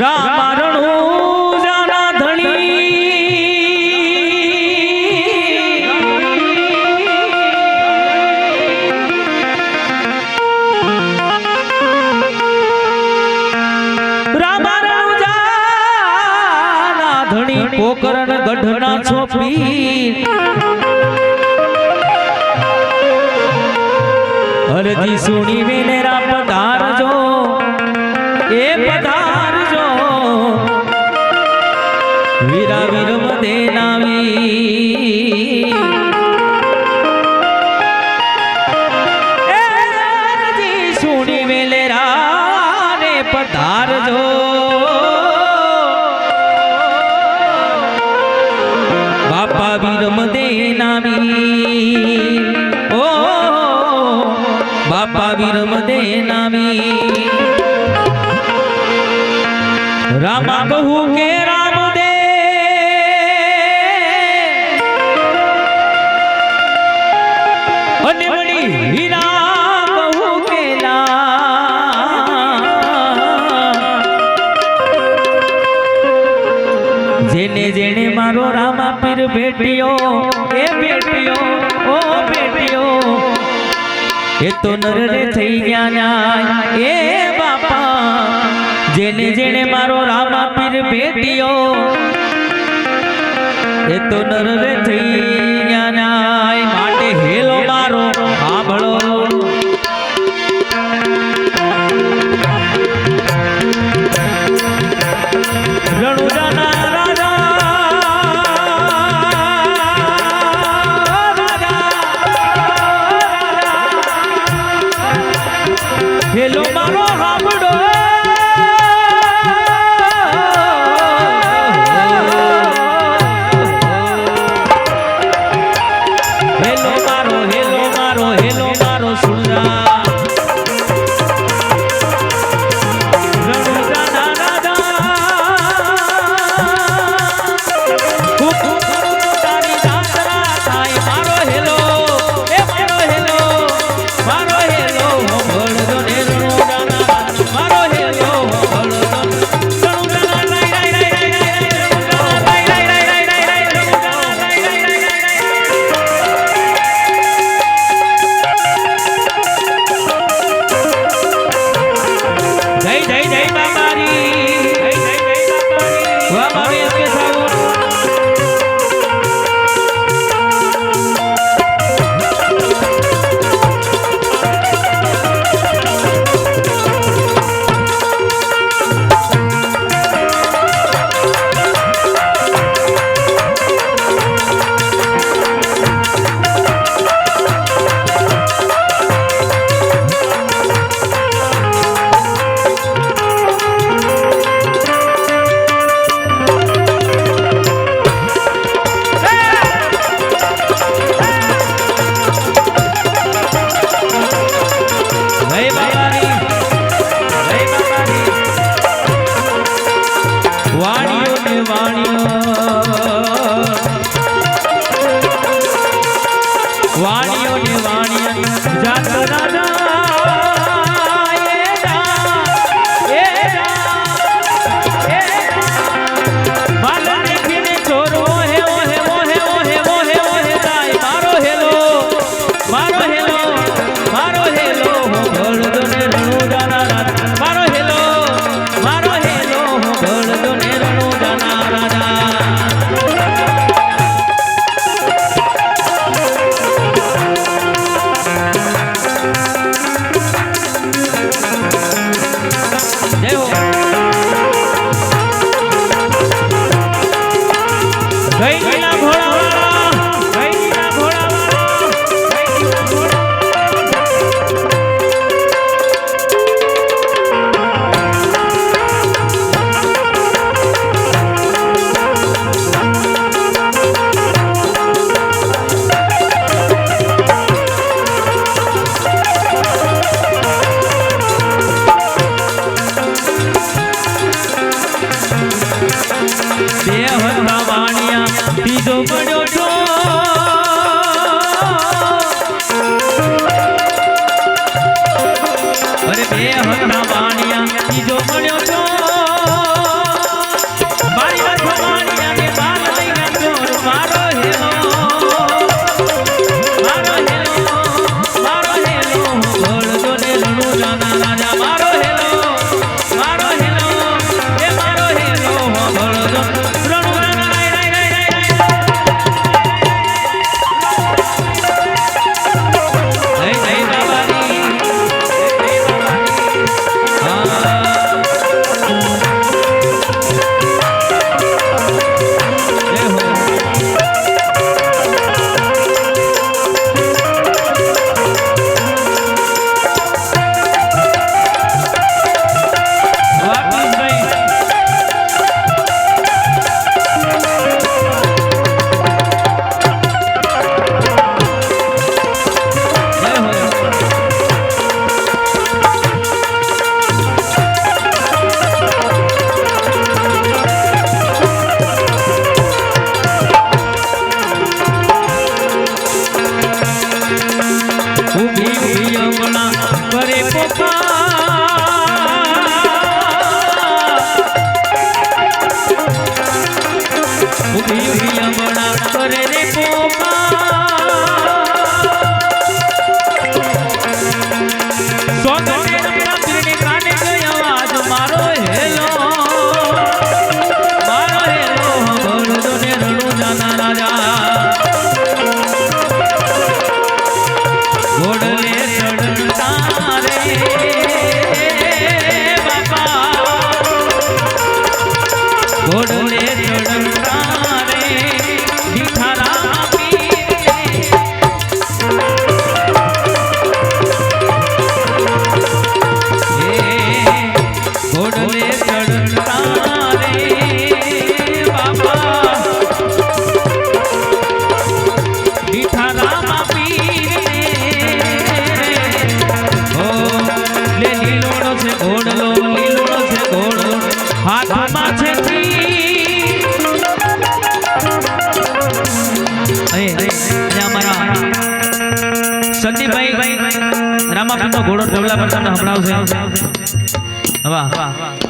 રામારણું જાના ધણી પોકરણ ગઢના છોપી. હરજી સુણી વિને રામ વીરા વીર વધે નાવી સુની વેલેરા રે પધારજો બાપા વીર મદે નામી ઓ બાપા વીર મદે નામી રામા કહું કે બેટીઓ એ બેટીઓ, ઓ બેટીઓ. એ તો નરડે થઈ ગયા ના એ બાપા, જેને જેને મારો રામા પીર બેટીઓ એ તો નરડે થઈ ઢોલા પર તમને સંભળાવશે વાહ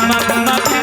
மனம்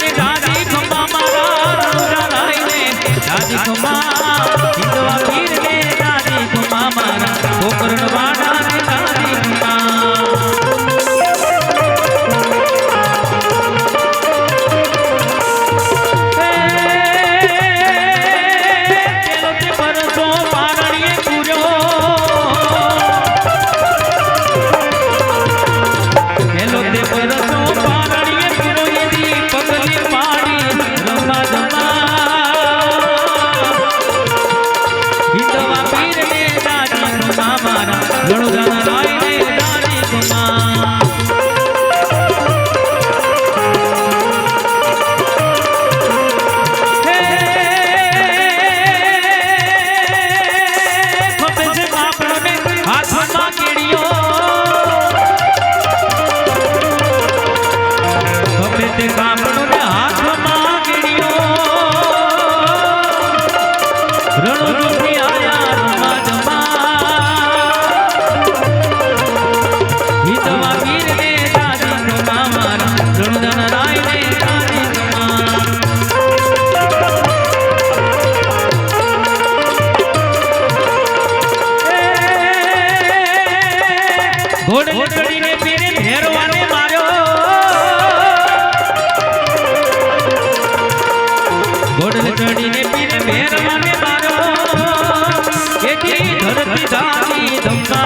ધારી ધમકા